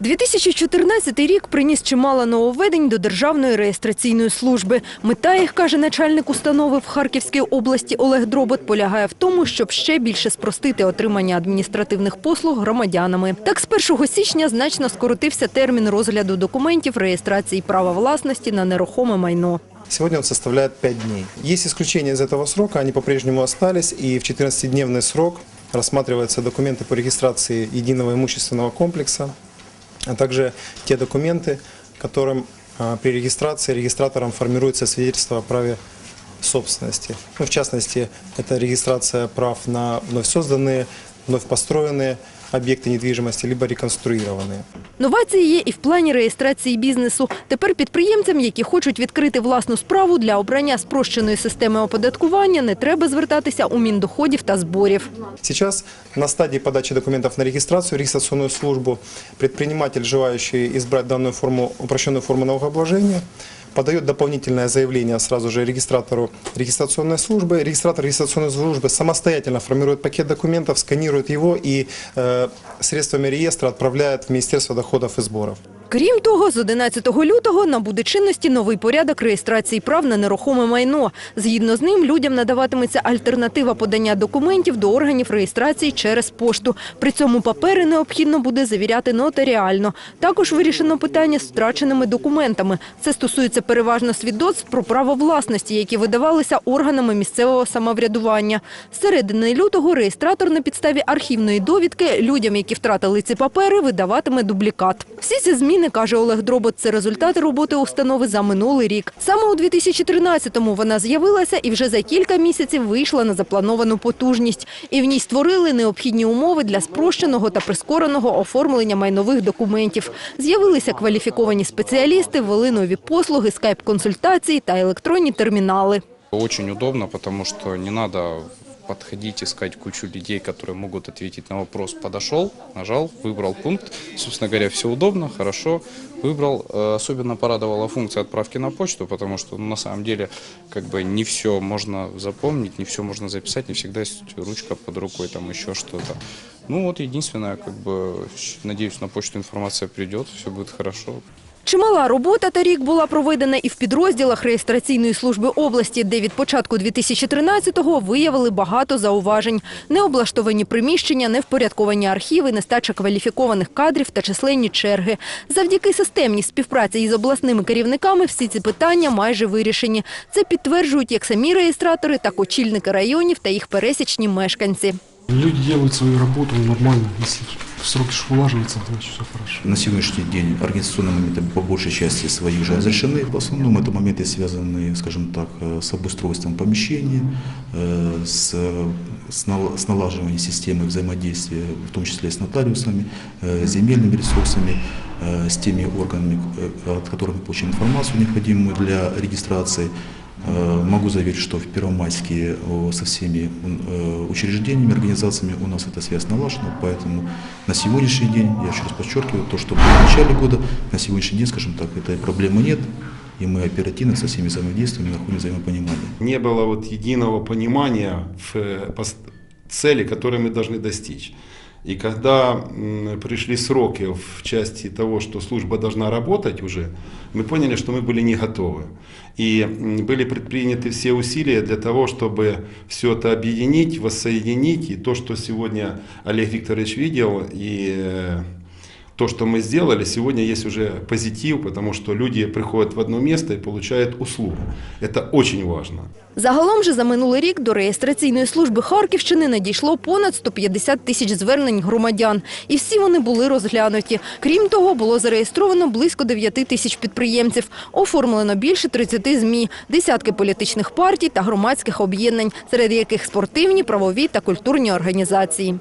2014 рік приніс чимало нововведень до Державної реєстраційної служби. Мета їх, каже начальник установи в Харківській області Олег Дробот, полягає в тому, щоб ще більше спростити отримання адміністративних послуг громадянами. Так, з 1 січня значно скоротився термін розгляду документів реєстрації права власності на нерухоме майно. Сегодня он составляет 5 дней. Есть исключения из этого срока, они по-прежнему остались, и в 14-дневный срок рассматриваются документы по регистрации единого имущественного комплекса, а также те документы, которым а, при регистрации регистратором формируется свидетельство о праве собственности. Ну, в частности, это регистрация прав на вновь созданные, вновь построенные объекты недвижимости, либо реконструированные. Новації є і в плані реєстрації бізнесу. Тепер підприємцям, які хочуть відкрити власну справу для обрання спрощеної системи оподаткування, не треба звертатися у Міндоходів та зборів. Сейчас на стадии подачи документов на регистрацию, регистрационную службу, предприниматель, желающий избрать данную форму, упрощенную форму налогообложения, подает дополнительное заявление сразу же регистратору регистрационной службы. Регистратор регистрационной службы самостоятельно формирует пакет документов, сканирует его и э, средствами реестра отправляет в Министерство доходов и сборов. Крім того, з 11 лютого набуде чинності новий порядок реєстрації прав на нерухоме майно. Згідно з ним, людям надаватиметься альтернатива подання документів до органів реєстрації через пошту. При цьому папери необхідно буде завіряти нотаріально. Також вирішено питання з втраченими документами. Це стосується переважно свідоцтв про право власності, які видавалися органами місцевого самоврядування. З середини лютого реєстратор на підставі архівної довідки людям, які втратили ці папери, видаватиме дублікат. Всі ці зміни, каже Олег Дробот, це результати роботи установи за минулий рік. Саме у 2013-му вона з'явилася і вже за кілька місяців вийшла на заплановану потужність. І в ній створили необхідні умови для спрощеного та прискореного оформлення майнових документів. З'явилися кваліфіковані спеціалісти, ввели нові послуги, скайп-консультації та електронні термінали. Очень удобно, потому что не надо подходить, искать кучу людей, которые могут ответить на вопрос. Подошел, нажал, выбрал пункт. Собственно говоря, все удобно, хорошо. Выбрал. Э, Особенно порадовала функция отправки на почту, потому что ну, на самом деле как бы не все можно запомнить, не все можно записать, не всегда есть ручка под рукой, там еще что-то. Ну вот единственное, как бы, надеюсь, на почту информация придет, все будет хорошо. Чимала робота торік була проведена і в підрозділах реєстраційної служби області, де від початку 2013-го виявили багато зауважень. Необлаштовані приміщення, невпорядковані архіви, нестача кваліфікованих кадрів та численні черги. Завдяки системній співпраці із обласними керівниками всі ці питання майже вирішені. Це підтверджують як самі реєстратори, так очільники районів та їх пересічні мешканці. Люди делают свою работу нормально. Если сроки ж улаживаются, значит все хорошо. На сегодняшний день организационные моменты по большей части свои уже разрешены. В основном это моменты, связанные, скажем так, э, с обустройством помещений, э, с, с нал- с налаживанием системы взаимодействия, в том числе с нотариусами, э, земельными ресурсами, с теми органами, от которых мы получаем информацию, необходимую для регистрации. Э, Могу заверить, что в Первомайске о, со всеми э, учреждениями, организациями у нас эта связь налажена, поэтому на сегодняшний день, я еще раз подчеркиваю, то, что было в начале года, на сегодняшний день, скажем так, этой проблемы нет, и мы оперативно со всеми взаимодействуем и находим взаимопонимание. не было вот единого понимания в э, цели, которые мы должны достичь. И когда пришли сроки в части того, что служба должна работать уже, мы поняли, что мы были не готовы. И были предприняты все усилия для того, чтобы все это объединить, воссоединить. И то, что сегодня Олег Викторович видел, и э, то, что мы сделали, сегодня есть уже позитив, потому что люди приходят в одно место и получают услугу. Это очень важно. Загалом же за минулий рік до реєстраційної служби Харківщини надійшло понад 150 тисяч звернень громадян. І всі вони були розглянуті. Крім того, було зареєстровано близько 9 тисяч підприємців. Оформлено більше 30 ЗМІ, десятки політичних партій та громадських об'єднань, серед яких спортивні, правові та культурні організації.